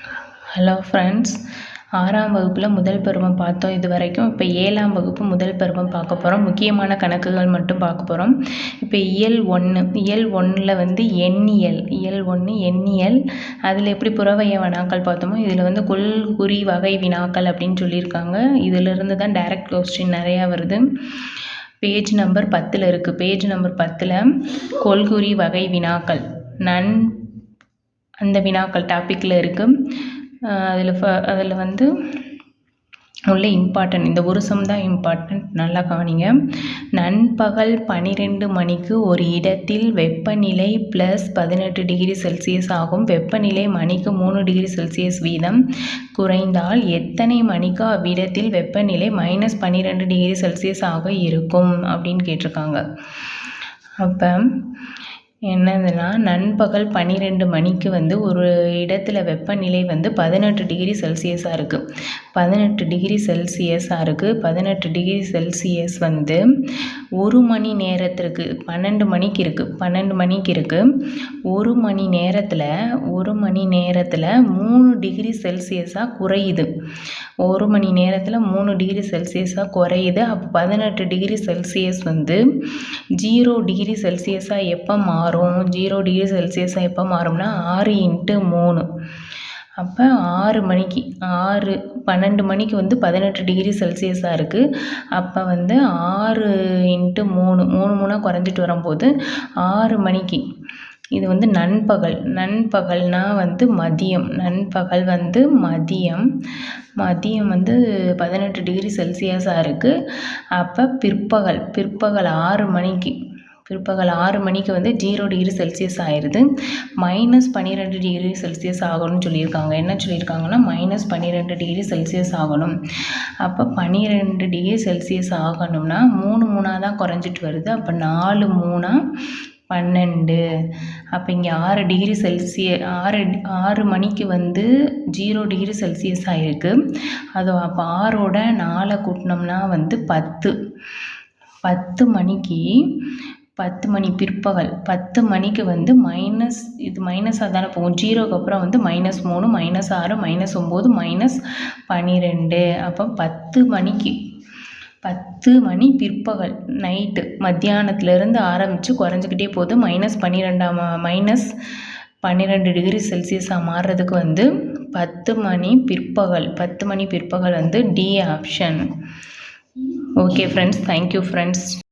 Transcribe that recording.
Hello friends ஆறாம் வகுப்பில் முதல் பருவம் பார்த்தோம் இது வரைக்கும் இப்போ ஏழாம் வகுப்பு முதல் பருவம் பார்க்க போகிறோம் முக்கியமான கணக்குகள் மட்டும் பார்க்க போகிறோம் இப்போ இயல் ஒன்று இயல் ஒன்றில் வந்து எண்ணியல் இயல் ஒன்று எண்ணியல். அதில் எப்படி புறவைய வினாக்கள் பார்த்தோமோ இதில் வந்து கொல் குறி வகை வினாக்கள் அப்படின்னு சொல்லியிருக்காங்க. இதிலிருந்து தான் டைரக்ட் கொஸ்டின் நிறையா வருது. பேஜ் நம்பர் பத்தில் இருக்குது பேஜ் நம்பர் பத்தில் கொல்குறி வகை வினாக்கள். நன் அந்த வினாக்கள் டாப்பிக்கில் இருக்குது அதில் ஃப அதில் வந்து உள்ள இம்பார்ட்டன்ட் இந்த ஒரு சம் தான் இம்பார்ட்டன்ட் நல்லா கவனிங்க. நண்பகல் பன்னிரெண்டு மணிக்கு ஒரு இடத்தில் வெப்பநிலை ப்ளஸ் பதினெட்டு டிகிரி செல்சியஸ் ஆகும். வெப்பநிலை மணிக்கு மூணு டிகிரி செல்சியஸ் வீதம். குறைந்தால் எத்தனை மணிக்கு அவ்விடத்தில் வெப்பநிலை மைனஸ் பன்னிரெண்டு டிகிரி செல்சியஸ் ஆக இருக்கும்? அப்படின்னு கேட்டிருக்காங்க. அப்போ என்னதுன்னா நண்பகல் பன்னிரெண்டு மணிக்கு வந்து ஒரு இடத்துல வெப்பநிலை வந்து பதினெட்டு டிகிரி செல்சியஸாக இருக்குது பதினெட்டு டிகிரி செல்சியஸாக இருக்குது பதினெட்டு டிகிரி செல்சியஸ் வந்து ஒரு மணி நேரத்திற்கு பன்னெண்டு மணிக்கு இருக்குது பன்னெண்டு மணிக்கு இருக்குது ஒரு மணி நேரத்தில் ஒரு மணி நேரத்தில் மூணு டிகிரி செல்சியஸாக குறையுது. ஒரு மணி நேரத்தில் மூணு டிகிரி செல்சியஸாக குறையுது. அப்போ பதினெட்டு டிகிரி செல்சியஸ் வந்து ஜீரோ டிகிரி செல்சியஸாக எப்போ மாறும் மாறும். ஜீரோ டிகிரி செல்சியஸாக எப்போ மாறும்னா ஆறு இன்ட்டு மூணு. அப்போ ஆறு மணிக்கு ஆறு பன்னெண்டு மணிக்கு வந்து பதினெட்டு டிகிரி செல்சியஸாக இருக்குது அப்போ வந்து ஆறு இன்ட்டு மூணு மூணு மூணாக குறைஞ்சிட்டு வரும்போது ஆறு மணிக்கு இது வந்து நண்பகல் நண்பகல்னால் வந்து மதியம் நண்பகல் வந்து மதியம் மதியம் வந்து பதினெட்டு டிகிரி செல்சியஸாக இருக்குது அப்போ பிற்பகல் பிற்பகல் ஆறு மணிக்கு பிற்பகல் ஆறு மணிக்கு வந்து ஜீரோ டிகிரி செல்சியஸ் ஆயிடுது மைனஸ் பன்னிரெண்டு டிகிரி செல்சியஸ் ஆகணும்னு சொல்லியிருக்காங்க. என்ன சொல்லியிருக்காங்கன்னா மைனஸ் பன்னிரெண்டு டிகிரி செல்சியஸ் ஆகணும். அப்போ பன்னிரெண்டு டிகிரி செல்சியஸ் ஆகணும்னா மூணு மூணாக தான் குறைஞ்சிட்டு வருது. அப்போ நாலு மூணாக பன்னெண்டு. அப்போ இங்கே ஆறு டிகிரி செல்சிய ஆறு ஆறு மணிக்கு வந்து ஜீரோ டிகிரி செல்சியஸ் ஆகிருக்கு அது அப்போ ஆறோட நாலை கூட்டினோம்னா வந்து பத்து. பத்து மணிக்கு பத்து மணி பிற்பகல் பத்து மணிக்கு வந்து மைனஸ் இது மைனஸாக தானே போகும். ஜீரோக்கு அப்புறம் வந்து மைனஸ் மூணு மைனஸ் ஆறு மைனஸ் ஒம்பது மைனஸ் பன்னிரெண்டு அப்போ பத்து மணிக்கு பத்து மணி பிற்பகல் நைட்டு மத்தியானத்துலேருந்து ஆரம்பித்து குறைஞ்சிக்கிட்டே போகுது. மைனஸ் பன்னிரெண்டாம் மைனஸ் பன்னிரெண்டு டிகிரி செல்சியஸாக மாறுறதுக்கு வந்து பத்து மணி பிற்பகல் பத்து மணி பிற்பகல் வந்து D option okay friends thank you friends